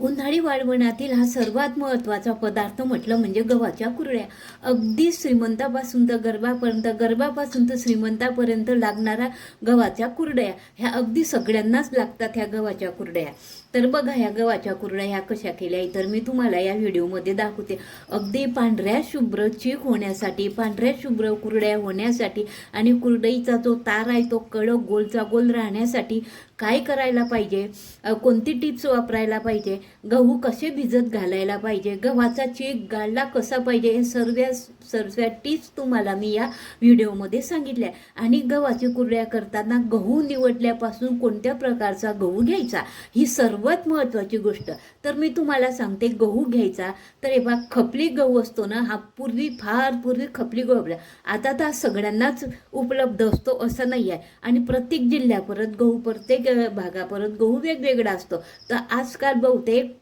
उन्हाळी वाळवणातील हा सर्वात महत्त्वाचा पदार्थ म्हटलं म्हणजे गव्हाच्या कुरड्या. अगदी श्रीमंतापासून तर गरबापर्यंत गरबापासून तर श्रीमंतापर्यंत लागणारा गव्हाच्या कुरड्या ह्या अगदी सगळ्यांनाच लागतात ह्या गव्हाच्या कुरड्या. तर बघा ह्या गव्हाच्या कुरड्या ह्या कशा केल्या तर मी तुम्हाला या व्हिडिओमध्ये दाखवते. अगदी पांढऱ्या शुभ्र चीक होण्यासाठी पांढऱ्या शुभ्र कुरड्या होण्यासाठी आणि कुरडईचा जो तार आहे तो कडक गोलचा गोल राहण्यासाठी काय करायला पाहिजे? कोणती टिप्स वापरायला पाहिजे? गहू कसे भिजत घालायला पाहिजे? गव्हाचा चीक गाळला कसा पाहिजे? हे सर्व सर्व टिप्स तुम्हाला मी या व्हिडिओमध्ये सांगितल्या. आणि गव्हाची कुरड्या करताना गहू निवडल्यापासून कोणत्या प्रकारचा गहू घ्यायचा? ही सर्व सर्वात महत्त्वाची गोष्ट. तर मी तुम्हाला सांगते गहू घ्यायचा. तर हे बघा खपली गहू असतो ना हा पूर्वी फार पूर्वी खपली गहू आपल्या आता तर हा सगळ्यांनाच उपलब्ध असतो असं नाही आहे. आणि प्रत्येक जिल्ह्यापरत गहू प्रत्येक भागापर्यंत भागापरत गहू वेगवेगळा असतो. तर आजकाल बहुतेक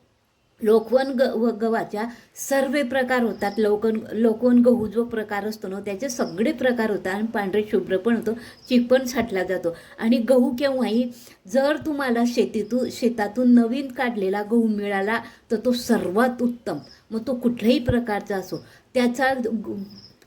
लोकवन ग व गव्हाच्या सर्व प्रकार होतात. लोकन लोकवन गहू जो प्रकार असतो ना त्याचे सगळे प्रकार होतात आणि पांढरे शुभ्र पण होतो चिक पण साठला जातो. आणि गहू केव्हाही जर तुम्हाला शेतीतून शेतातून नवीन काढलेला गहू मिळाला तर तो सर्वात उत्तम. मग तो कुठल्याही प्रकारचा असो त्याचा ग-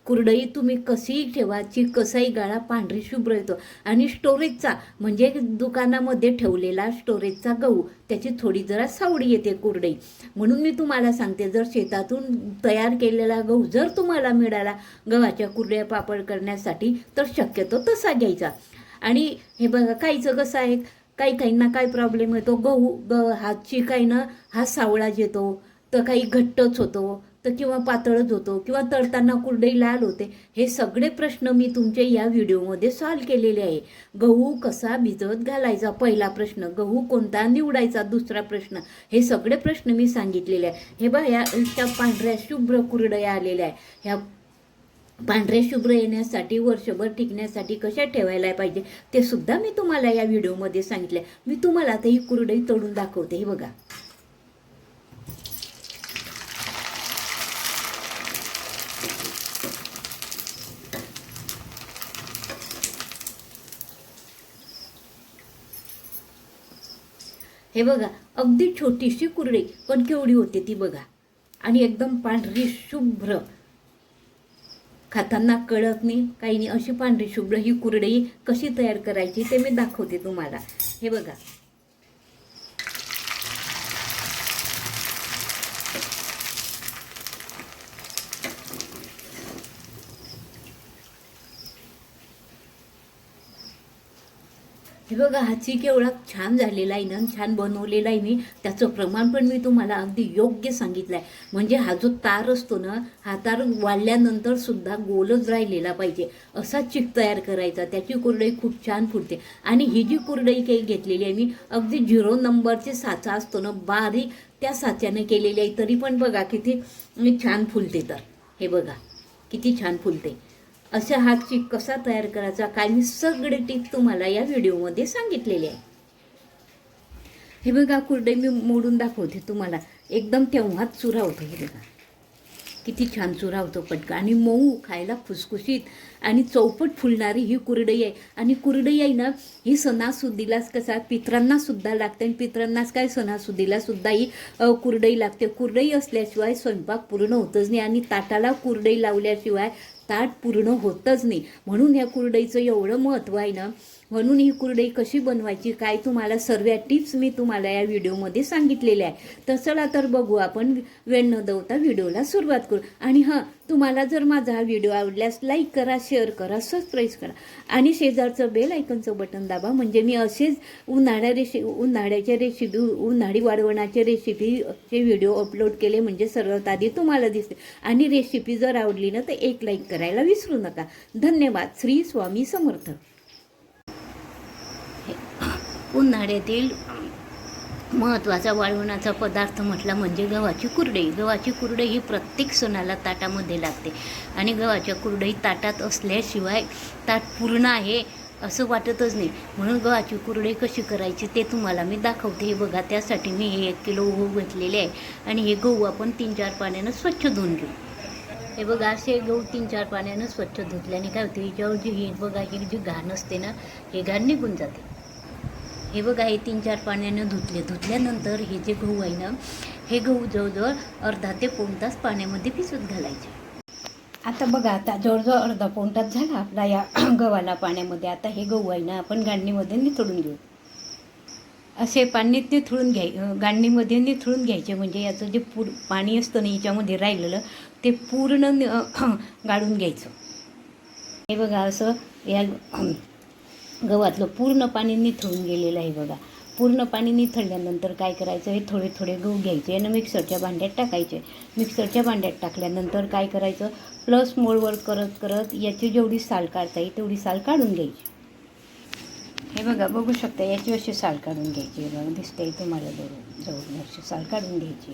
कुरडई तुम्ही कशीही ठेवा कसाही गाळा पांढरी शुभ्र येतो. आणि स्टोरेजचा म्हणजे दुकानामध्ये ठेवलेला स्टोरेजचा गहू त्याची थोडी जरा सावडी येते कुरडई. म्हणून मी तुम्हाला सांगते जर शेतातून तयार केलेला गहू जर तुम्हाला मिळाला गव्हाच्या कुरड्या पापड करण्यासाठी तर शक्यतो तसा घ्यायचा. आणि हे बघा काहीचं कसं आहे काही काहींना काय प्रॉब्लेम येतो गहू ग हा ना हा सावळाच येतो तर काही घट्टच होतो. तर किंवा पातळच होतो किंवा तळताना कुरडई लाल होते हे सगळे प्रश्न मी तुमचे या व्हिडिओमध्ये सॉल्व केलेले आहे. गहू कसा भिजत घालायचा? पहिला प्रश्न. गहू कोणता निवडायचा? दुसरा प्रश्न. हे सगळे प्रश्न मी सांगितलेले आहे. हे बघा या त्या पांढऱ्या शुभ्र कुरडया आलेल्या आहे ह्या पांढऱ्या शुभ्र येण्यासाठी वर्षभर टिकण्यासाठी कशा ठेवायला पाहिजे ते सुद्धा मी तुम्हाला या व्हिडिओमध्ये सांगितले मी तुम्हाला आता ही कुरडई तळून दाखवते. हे बघा. हे बघा अगदी छोटीशी कुरडई पण केवढी होते ती बघा. आणि एकदम पांढरी शुभ्र. खाताना कळत नाही काही नाही अशी पांढरी शुभ्र ही कुरडई कशी तयार करायची ते मी दाखवते तुम्हाला. हे बघा हे बघा हाची केवळा छान झालेला आहे ना छान बनवलेला आहे मी. त्याचं प्रमाण पण मी तुम्हाला अगदी योग्य सांगितलं आहे म्हणजे हा जो तार असतो ना हा तार वाढल्यानंतर सुद्धा गोलच राहिलेला पाहिजे. असा चिक तयार करायचा त्याची कुरडई खूप छान फुटते. आणि ही जी कुरडई काही घेतलेली आहे मी अगदी झिरो नंबरचे साचा असतो ना बारीक त्या साच्यानं केलेली आहे. तरी पण बघा किती छान फुलते तर. हे बघा किती छान फुलते. अशा हा चिक कसा तयार करायचा काय मी सगळे टिप तुम्हाला या व्हिडिओमध्ये सांगितलेले आहे. हे बघा कुरडई मी मोडून दाखवते तुम्हाला. एकदम तेव्हाच चुरा होतो हे बघा. किती छान चुरावतो पटका आणि मऊ खायला खुसखुशीत. आणि चौपट फुलणारी ही कुरडई आहे. आणि कुरडई आहे ना ही सणासुदीलाच कसा पित्रांना सुद्धा लागते. आणि पित्रांनाच काय सणासुदीला सुद्धा ही कुरडई लागते. कुरडई असल्याशिवाय स्वयंपाक पूर्ण होतच नाही. आणि ताटाला कुरडई लावल्याशिवाय ताट पूर्ण होतच नाही. म्हणून ह्या कुरडईचं एवढं महत्त्व आहे ना म्हणून ही कुरडई कशी बनवायची काय तुम्हाला सर्व टिप्स मी तुम्हाला या व्हिडिओमध्ये सांगितलेल्या आहे तर चला तर बघू आपण वेळ न दवता व्हिडिओला सुरुवात करू. आणि हां तुम्हाला जर माझा हा व्हिडिओ आवडल्यास लाईक करा शेअर करा सबस्क्राईब करा. आणि शेजारचं बेल आयकनचं बटन दाबा. म्हणजे मी असेच उन्हाळ्या रेशी उन्हाळ्याच्या रेसिपी उन्हाळी वाढवण्याचे रेसिपीचे व्हिडिओ अपलोड केले म्हणजे सर्वात आधी तुम्हाला दिसते. आणि रेसिपी जर आवडली ना तर एक लाईक करायला विसरू नका. धन्यवाद. श्री स्वामी समर्थ. उन्हाळ्यातील महत्त्वाचा वाळवणाचा पदार्थ म्हटला म्हणजे गव्हाची कुरडई. गव्हाची कुरडई ही प्रत्येक सणाला ताटामध्ये लागते. आणि गव्हाच्या कुरडई ताटात असल्याशिवाय ताट पूर्ण आहे असं वाटतच नाही. म्हणून गव्हाची कुरडई कशी करायची ते तुम्हाला मी दाखवते. हे बघा त्यासाठी मी हे एक किलो गहू घेतलेले आहे. आणि हे गहू आपण तीन चार पाण्यानं स्वच्छ धुवून घेऊ. हे बघा असे गहू तीन चार पाण्यानं स्वच्छ धुतल्याने काय होते? हिच्यावर जी ही बघा ही जी घाण असते ना हे घाण निघून जाते. हे बघा हे तीन चार पाण्यानं धुतले. धुतल्यानंतर हे जे गहू आहे ना हे गहू जवळजवळ अर्धा ते पाऊण तास पाण्यामध्ये भिजत घालायचे. आता बघा आता जवळजवळ अर्धा पाऊण तास झाला आपला या गव्हाला पाण्यामध्ये. आता हे गहू आहे ना आपण गांडणीमध्ये निथळून घेऊ. असे पाण्यात निथळून घ्याय गांडणीमध्ये निथळून घ्यायचे म्हणजे याचं जे पूर पाणी असतं ना याच्यामध्ये राहिलेलं ते पूर्ण गाळून घ्यायचं. हे बघा असं या गव्हातलं पूर्ण पाणी निथळून गेलेलं आहे बघा. पूर्ण पाणी निथळल्यानंतर काय करायचं? हे थोडे थोडे गहू घ्यायचे आणि मिक्सरच्या भांड्यात टाकायचे. मिक्सरच्या भांड्यात टाकल्यानंतर काय करायचं? प्लस मोळवर करत करत याची जेवढी साल काढता येईल तेवढी साल काढून घ्यायची. हे बघा बघू शकता याची अशी साल काढून घ्यायची बघा. दिसते तुम्हाला जवळ जवळ अशी साल काढून घ्यायची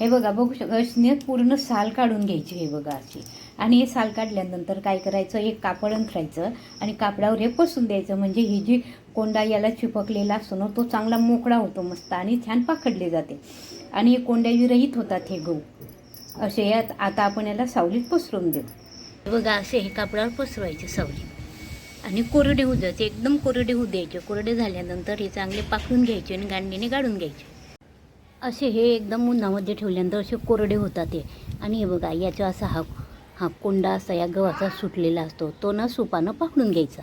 हे बघा बघू शक पूर्ण साल काढून घ्यायची हे बघा अशी. आणि हे साल काढल्यानंतर काय करायचं? एक कापड अंथरायचं आणि कापडावर हे पसून द्यायचं. म्हणजे ही जी कोंडा याला चिपकलेला असतो ना तो चांगला मोकळा होतो मस्त आणि छान पाखडले जाते. आणि हे कोंड्या विरहित होतात हे गहू असे यात आता आपण याला सावलीत पसरून देऊ. बघा असे हे कापडावर पसरवायचे सावलीत. आणि कोरडे होऊ द्यायचे एकदम कोरडे होऊ द्यायचे. कोरडे झाल्यानंतर हे चांगले पाखरून घ्यायचे आणि गांडीने गाडून घ्यायचे. असे हे एकदम उन्हामध्ये ठेवल्यानंतर असे कोरडे होतात हे. आणि हे बघा याचा असा हा हा कोंडा असा या गव्हाचा सुटलेला असतो. तो ना सुपानं पाकडून घ्यायचा.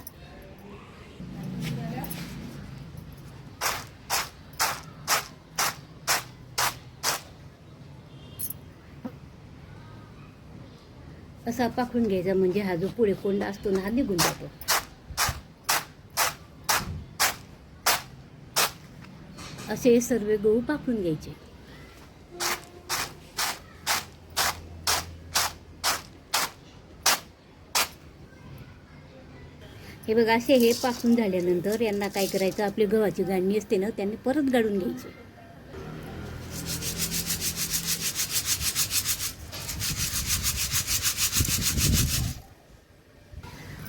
असा पाकडून घ्यायचा म्हणजे हा जो पुढे कोंडा असतो ना हा निघून जातो. असे सर्व गहू पाकडून घ्यायचे. हे बघा असे हे पासून झाल्यानंतर यांना काय करायचं आपली गव्हाची गाडणी असते ना त्यांनी परत गाडून घ्यायची.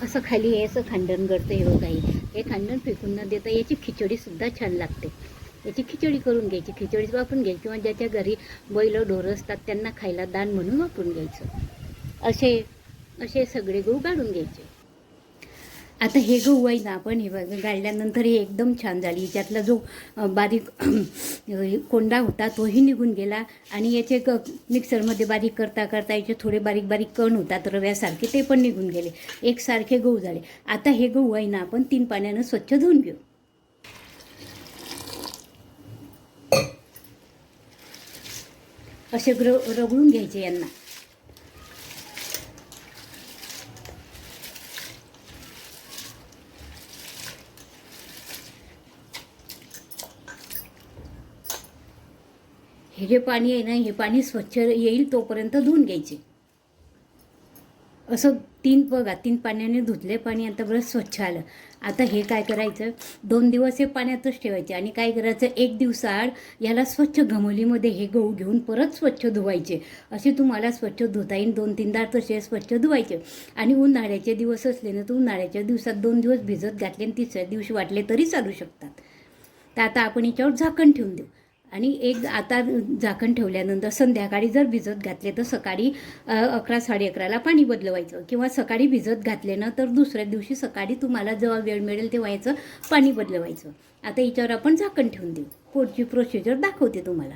असं खाली हे असं खांडण करतं हे बघा हे. खांडण फेकून न देता याची खिचडीसुद्धा छान लागते. याची खिचडी करून घ्यायची खिचडी वापरून घ्यायची किंवा ज्याच्या घरी बैल ढोरं असतात त्यांना खायला दान म्हणून वापरून घ्यायचं. असे असे सगळे गहू काढून घ्यायचे. आता हे गहू आहे ना आपण हे बघा गाळल्यानंतर हे एकदम छान झाली. याच्यातला जो बारीक कोंडा होता तोही निघून गेला. आणि याचे क मिक्सरमध्ये बारीक करता करता याचे थोडे बारीक बारीक कण होतात रव्यासारखे ते पण निघून गेले. एकसारखे गहू झाले. आता हे गहू आहे ना आपण तीन पाण्यानं स्वच्छ धुवून घेऊ. असे ग्र रगडून घ्यायचे यांना. हे जे पाणी आहे ना हे पाणी स्वच्छ येईल तोपर्यंत धुवून घ्यायचे. असं तीन बघा तीन पाण्याने धुतले पाणी आता बरं स्वच्छ आलं. आता हे काय करायचं? दोन दिवस हे पाण्यातच ठेवायचे आणि काय करायचं? एक दिवसाआड याला स्वच्छ घमोलीमध्ये हे गहू घेऊन परत स्वच्छ धुवायचे. असे तुम्हाला स्वच्छ धुता येईल दोन तीनदा तसे स्वच्छ धुवायचे. आणि उन्हाळ्याचे दिवस असले ना तर उन्हाळ्याच्या दिवसात दोन दिवस भिजत घातले आणि तिसऱ्या दिवशी वाटले तरी चालू शकतात. तर आता आपण याच्यावर झाकण ठेवून देऊ. आणि एक आता झाकण ठेवल्यानंतर संध्याकाळी जर भिजत घातले तर सकाळी अकरा साडे अकराला पाणी बदलवायचं. किंवा सकाळी भिजत घातले ना तर दुसऱ्या दिवशी सकाळी तुम्हाला जेव्हा वेळ मिळेल तेव्हा याचं पाणी बदलवायचं. आता याच्यावर आपण झाकण ठेवून देऊ. पुढची प्रोसिजर दाखवते तुम्हाला.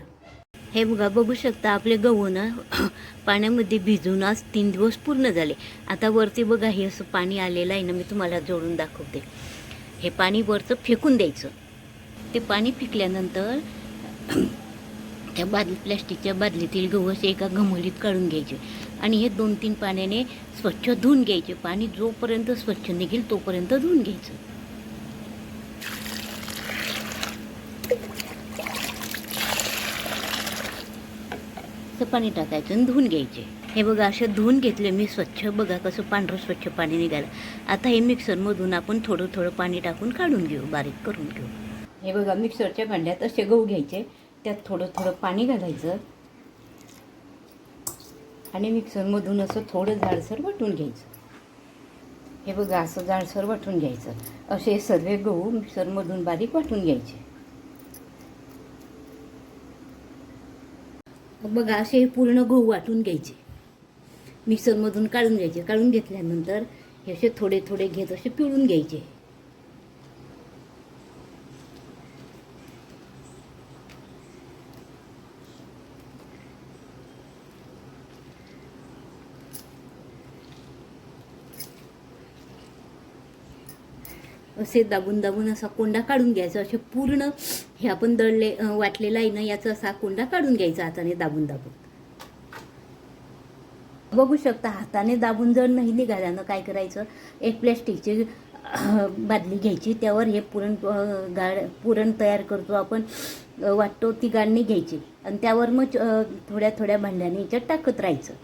हे बघा बघू शकता आपले गहू ना पाण्यामध्ये भिजून आज तीन दिवस पूर्ण झाले. आता वरती बघा हे असं पाणी आलेलं आहे ना मी तुम्हाला जोडून दाखवते. हे पाणी वरचं फेकून द्यायचं. ते पाणी फेकल्यानंतर त्या बादली प्लॅस्टिकच्या बादलीतील गहू असे एका घमोलीत काढून घ्यायचे. आणि हे दोन तीन पाण्याने स्वच्छ धुवून घ्यायचे. पाणी जोपर्यंत स्वच्छ निघेल तोपर्यंत धुवून घ्यायचं. पाणी टाकायचं आणि धुवून घ्यायचे. हे बघा असं धुवून घेतले मी स्वच्छ. बघा कसं पांढरं स्वच्छ पाणी निघालं. आता हे मिक्सरमधून आपण थोडं थोडं पाणी टाकून काढून घेऊ बारीक करून घेऊ. हे बघा मिक्सरच्या भांड्यात असे गहू घ्यायचे. त्यात थोडं थोडं पाणी घालायचं. आणि मिक्सरमधून असं थोडं जाडसर वाटून घ्यायचं. हे बघा असं जाडसर वाटून घ्यायचं. असे सर्व गहू मिक्सरमधून बारीक वाटून घ्यायचे. बघा असे हे पूर्ण गहू वाटून घ्यायचे. मिक्सरमधून काढून घ्यायचे. काढून घेतल्यानंतर हे असे थोडे थोडे घेत असे पिळून घ्यायचे. असे दाबून दाबून असा कोंडा काढून घ्यायचा. असे पूर्ण हे आपण दळले वाटलेला आहे ना याचा असा कोंडा काढून घ्यायचा हाताने दाबून दाबून. बघू शकता हाताने दाबून जर नाही निघाल्यानं काय करायचं? एक प्लॅस्टिकची बादली घ्यायची त्यावर हे पुरण गाळ गाड पुरण तयार करतो आपण. वाटतो ती गाडणी घ्यायची. आणि त्यावर मग थोड्या थोड्या भांड्याने याच्यात टाकत राहायचं.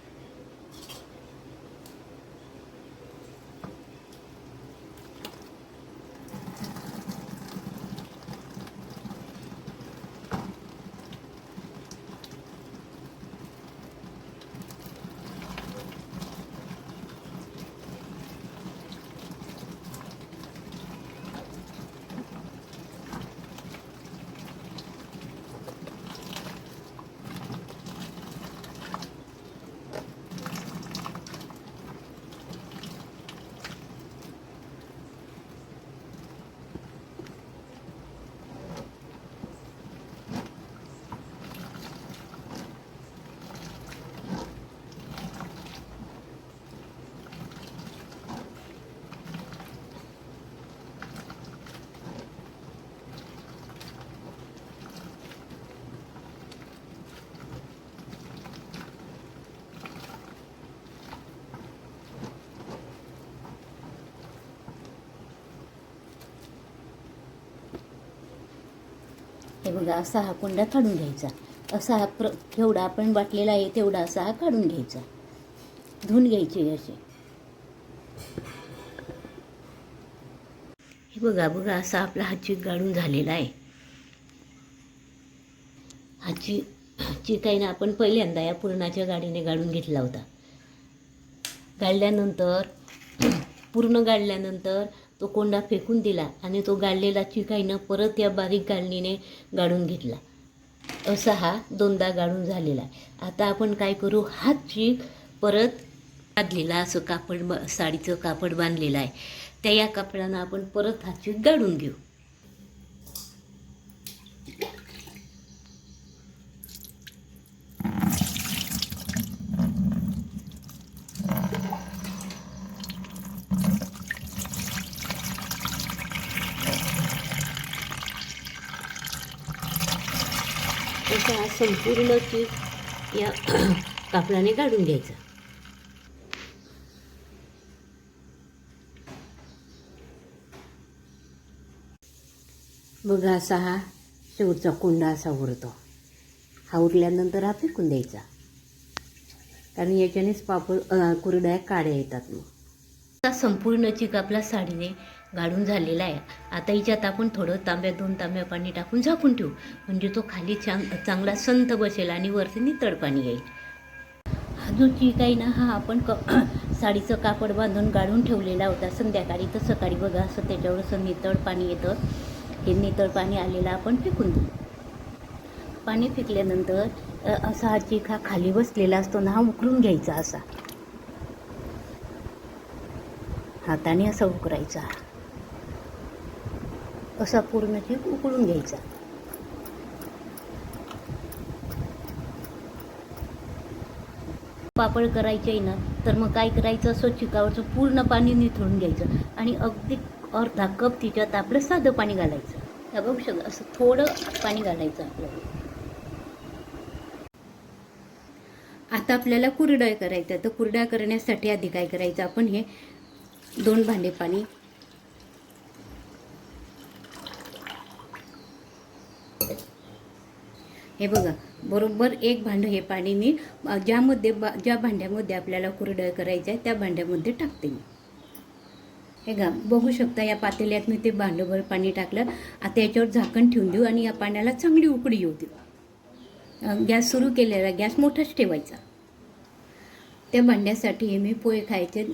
हे बघा असा हा कोंडा काढून घ्यायचा. असा हा प्र जेवढा आपण वाटलेला आहे तेवढा असा हा काढून घ्यायचा. धुवून घ्यायचे असे हे बघा बघा असा आपला हा चीक गाळून झालेला आहे. हा ची चीक आहे ना आपण पहिल्यांदा या पुरणाच्या गाडीने गाळून घेतला होता. गाळल्यानंतर पूर्ण गाळल्यानंतर तो कोंडा फेकून दिला आणि तो गाळलेला चिकाईनं परत या बारीक गाळणीने गाळून घेतला. असा हा दोनदा गाळून झालेला आहे. आता आपण काय करू? हा चीक परत बांधलेला असं कापड साडीचं कापड बांधलेलं आहे. त्या या कापडानं आपण परत हा चीक गाळून घेऊ. असा हा संपूर्ण चीक या कापडाने काढून घ्यायचा. बघा असा हा शेवटचा कोंडा असा उरतो. हा उरल्यानंतर हा फेकून द्यायचा. कारण याच्यानेच पापड कुरड्या काड्या येतात मग. संपूर्ण चिक आपला साडीने गाळून झालेला आहे. आता हिच्यात आपण थोडं तांब्या दोन तांब्या पाणी टाकून झाकून ठेवू. म्हणजे तो खाली चांग चांगला संत बसेल आणि वरती नितळ पाणी येईल. हा जो चीक आहे ना हा आपण क साडीचं कापड बांधून गाळून ठेवलेला होता. संध्याकाळी तर सकाळी बघा असं त्याच्यावर असं नितळ पाणी येतं. हे नितळ पाणी आलेलं आपण फेकून देऊ. पाणी फेकल्यानंतर असा हा चीक हा खाली बसलेला असतो ना हा उकळून घ्यायचा असा. हाताने असा उकरायचा असा पूर्ण चीक उकळून घ्यायचा. पापड करायचे आहे ना तर मग काय करायचं? असं चिकावरचं पूर्ण पाणी निथळून घ्यायचं आणि अगदी अर्धा कप तिच्यात आपलं साधं पाणी घालायचं. हे बघू शकता असं थोडं पाणी घालायचं आपल्याला. आता आपल्याला कुरडया करायचं तर कुरड्या करण्यासाठी आधी काय करायचं? आपण हे दोन भांडे पाणी हे बघा बरोबर एक भांडं हे पाणी मी ज्यामध्ये बा ज्या भांड्यामध्ये आपल्याला कुरडळ करायचं आहे त्या भांड्यामध्ये टाकते मी. हे गा बघू शकता या पातेल्यात मी ते भांडंभर पाणी टाकलं. आता याच्यावर झाकण ठेवून देऊ आणि या पाण्याला चांगली उकडी येऊ देऊ. गॅस सुरू केलेला गॅस मोठाच ठेवायचा. त्या भांड्यासाठी हे मी पोहे खायचे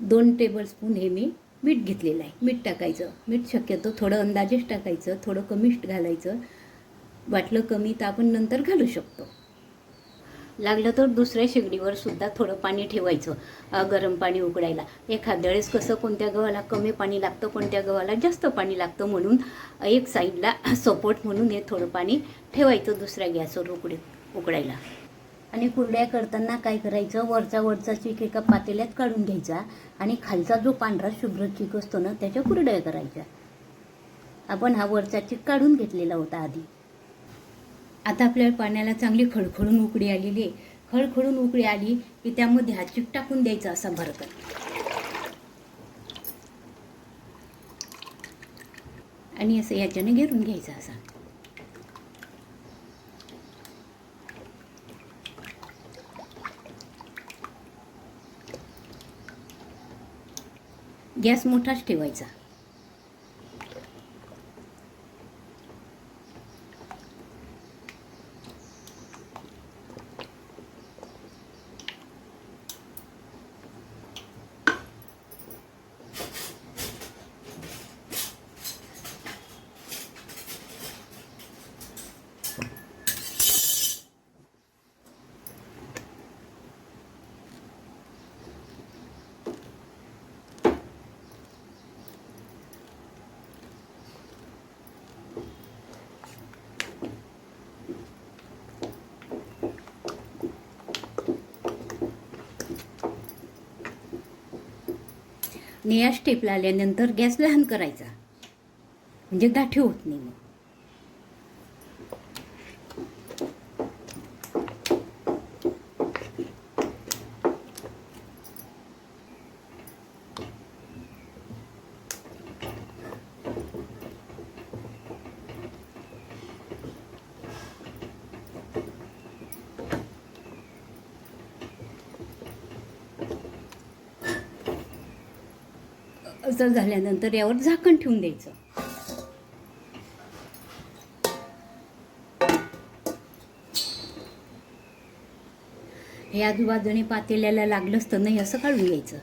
दोन टेबलस्पून हे मी मीठ घेतलेलं आहे. मीठ टाकायचं मीठ शक्यतो थोडं अंदाजेच टाकायचं थोडं कमीच घालायचं. वाटलं कमी तर आपण नंतर घालू शकतो. लागलं तर दुसऱ्या शेगडीवर सुद्धा थोडं पाणी ठेवायचं गरम पाणी उकडायला. एखाद्या वेळेस कसं कोणत्या गव्हाला कमी पाणी लागतं कोणत्या गव्हाला जास्त पाणी लागतं म्हणून एक साईडला सपोर्ट म्हणून हे थोडं पाणी ठेवायचं दुसऱ्या गॅसवर उकडी उकडायला. आणि कुरड्या करताना काय करायचं वरचा वरचा चीक एका पातेल्यात काढून घ्यायचा आणि खालचा जो पांढरा शुभ्र चीक असतो ना त्याच्या कुरड्या करायच्या. आपण हा वरचा चीक काढून घेतलेला होता आधी. आता आपल्या पाण्याला चांगली खळखळून उकळी आलेली आहे. खळखळून उकळी आली की त्यामध्ये हा चीक टाकून द्यायचा असा भरकत आणि असं याच्याने घेरून घ्यायचा असा. गॅस मोठाच ठेवायचा. निया स्टेपला आल्यानंतर गॅस लहान करायचा. म्हणजे गाठी होत नाही मग असं झाल्यानंतर यावर झाकण ठेवून द्यायचं. हे आजूबाजूने पातेल्याला लागलंच तर नाही असं काढून घ्यायचं.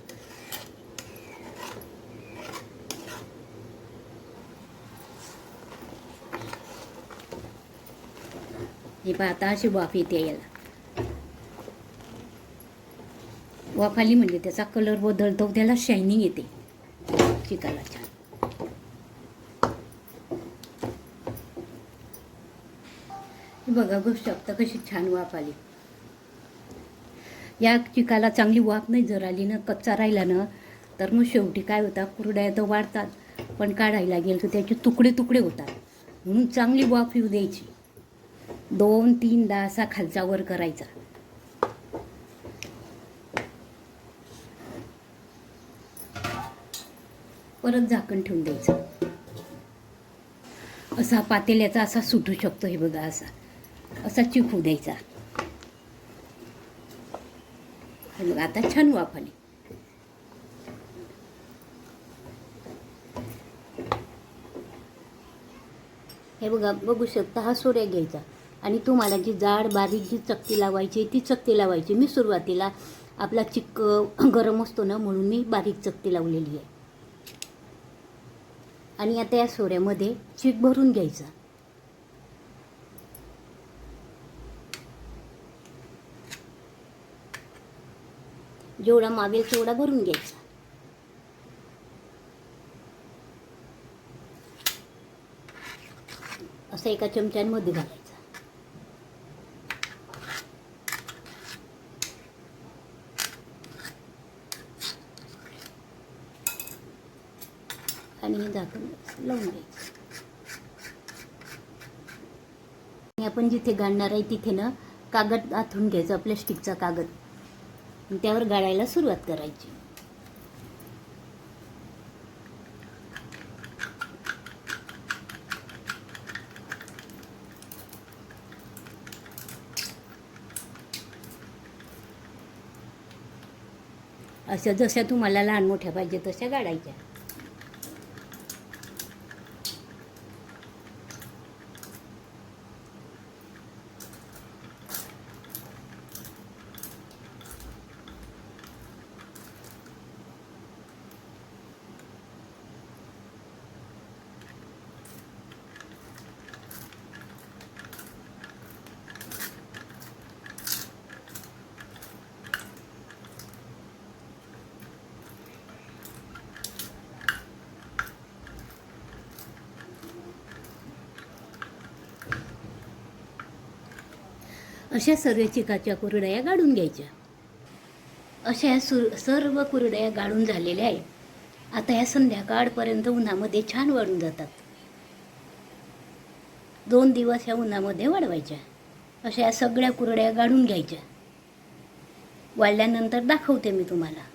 हे पहा आता अशी वाफ येते याला. वाफ आली म्हणजे त्याचा कलर बदलतो त्याला शायनिंग येते. चिकाला छान बघा बघू शकता कशी छान वाफ आली. या चिकाला चांगली वाफ नाही जर आली ना कच्चा राहिला ना तर मग शेवटी काय होता कुरड्या तर वाढतात पण काढायला गेलं तर त्याचे तुकडे तुकडे होतात. म्हणून चांगली वाफ येऊ द्यायची. दोन तीनदा असा खालचा वर करायचा. परत झाकण ठेवून द्यायचं. असा पातेल्याचा असा सुटू शकतो हे बघा असा. असा चिकू द्यायचा. हे बघा आता छान वाफ आली हे बघा बघू शकता हा सूर्य घ्यायचा. आणि तुम्हाला जी जाड बारीक जी चकती लावायची ती चकती लावायची. मी सुरुवातीला आपला चिक्क गरम असतो ना म्हणून मी बारीक चकती लावलेली आहे. आणि आता या सोऱ्यामध्ये चीक भरून घ्यायचा. जेवढा मावेल तेवढा भरून घ्यायचा. असं एका चमच्यांमध्ये घालायचा आणि हे झाकण लावून आणि आपण जिथे गाळणार आहे तिथे ना कागद आथून घ्यायचा प्लॅस्टिकचा कागद. त्यावर गाळायला सुरुवात करायची. अशा जशा तुम्हाला लहान मोठ्या पाहिजे तशा गाडायच्या अशा सर्व चिकाच्या कुरड्या गाडून घ्यायच्या. अशा ह्या सुर सर्व कुरड्या गाळून झालेल्या आहेत. आता ह्या संध्याकाळपर्यंत उन्हामध्ये छान वाढून जातात. दोन दिवस ह्या उन्हामध्ये वाढवायच्या अशा या सगळ्या कुरड्या गाडून घ्यायच्या. वाढल्यानंतर दाखवते मी तुम्हाला.